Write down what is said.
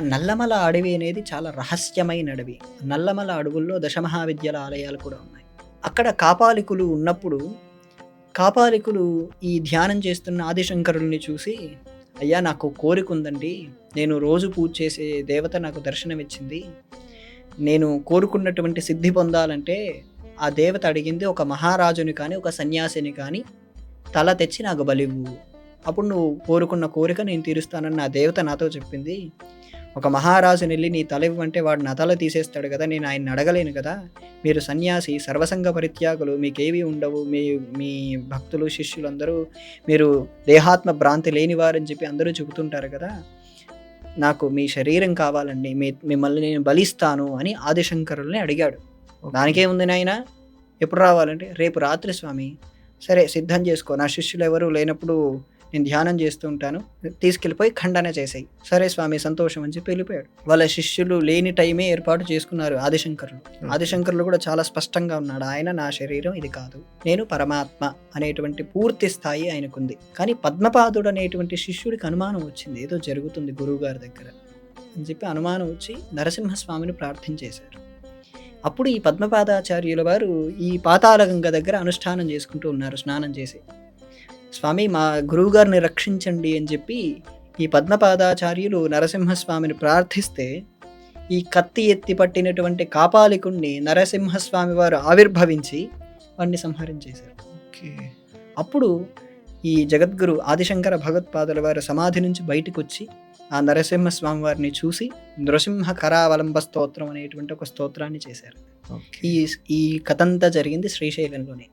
నల్లమల అడవి అనేది చాలా రహస్యమైన అడవి. నల్లమల అడవుల్లో దశమహావిద్యల ఆలయాలు కూడా ఉన్నాయి. అక్కడ కాపాలికులు ఉన్నప్పుడు కాపాలికులు ఈ ధ్యానం చేస్తున్న ఆదిశంకరుల్ని చూసి అయ్యా నాకు కోరిక ఉందండి. నేను రోజు పూజ చేసే దేవత నాకు దర్శనం ఇచ్చింది. నేను కోరుకున్నటువంటి సిద్ధి పొందాలంటే ఆ దేవత అడిగింది ఒక మహారాజుని కానీ ఒక సన్యాసిని కానీ తల తెచ్చి నాకు బలివ్వు. అప్పుడు నువ్వు కోరుకున్న కోరిక నేను తీరుస్తానని నా దేవత నాతో చెప్పింది. ఒక మహారాజుని వెళ్ళి నీ తల ఇవ్వంటే వాడు నా తల తీసేస్తాడు కదా నేను ఆయన్ని అడగలేను కదా. మీరు సన్యాసి సర్వసంగ పరిత్యాగులు మీకేవి ఉండవు మీ మీ భక్తులు శిష్యులు అందరూ మీరు దేహాత్మ భ్రాంతి లేనివారని చెప్పి అందరూ చెబుతుంటారు కదా. నాకు మీ శరీరం కావాలండి మీ మిమ్మల్ని నేను బలిస్తాను అని ఆదిశంకరుల్ని అడిగాడు. దానికేముంది నాయన? ఎప్పుడు రావాలంటే? రేపు రాత్రి స్వామి. సరే సిద్ధం చేసుకో. నా శిష్యులు ఎవరు లేనప్పుడు నేను ధ్యానం చేస్తూ ఉంటాను తీసుకెళ్ళిపోయి ఖండన చేసాయి. సరే స్వామి సంతోషం అని చెప్పి వెళ్ళిపోయాడు. వాళ్ళ శిష్యులు లేని టైమే ఏర్పాటు చేసుకున్నారు ఆదిశంకరులు. ఆదిశంకరులు కూడా చాలా స్పష్టంగా ఉన్నాడు ఆయన నా శరీరం ఇది కాదు. నేను పరమాత్మ అనేటువంటి పూర్తి స్థాయి ఆయనకుంది. కానీ పద్మపాదుడు అనేటువంటి శిష్యుడికి అనుమానం వచ్చింది. ఏదో జరుగుతుంది గురువు గారి దగ్గర అని చెప్పి అనుమానం వచ్చి నరసింహస్వామిని ప్రార్థించేశారు అప్పుడు ఈ పద్మపాదాచార్యుల వారు ఈ పాతాళగంగ దగ్గర అనుష్ఠానం చేసుకుంటూ ఉన్నారు స్నానం చేసి. స్వామి మా గురువుగారిని రక్షించండి అని చెప్పి ఈ పద్మపాదాచార్యులు నరసింహస్వామిని ప్రార్థిస్తే ఈ కత్తి ఎత్తి పట్టినటువంటి కాపాలికుణ్ణి నరసింహస్వామి వారు ఆవిర్భవించి వాడిని సంహరించేశారు ఓకే. అప్పుడు ఈ జగద్గురు ఆదిశంకర భగవత్పాదుల వారి సమాధి నుంచి బయటకు వచ్చి ఆ నరసింహస్వామి వారిని చూసి నృసింహ కరావలంబ స్తోత్రం అనేటువంటి ఒక స్తోత్రాన్ని చేశారు. ఈ ఈ కథంతా జరిగింది శ్రీశైలంలోనే.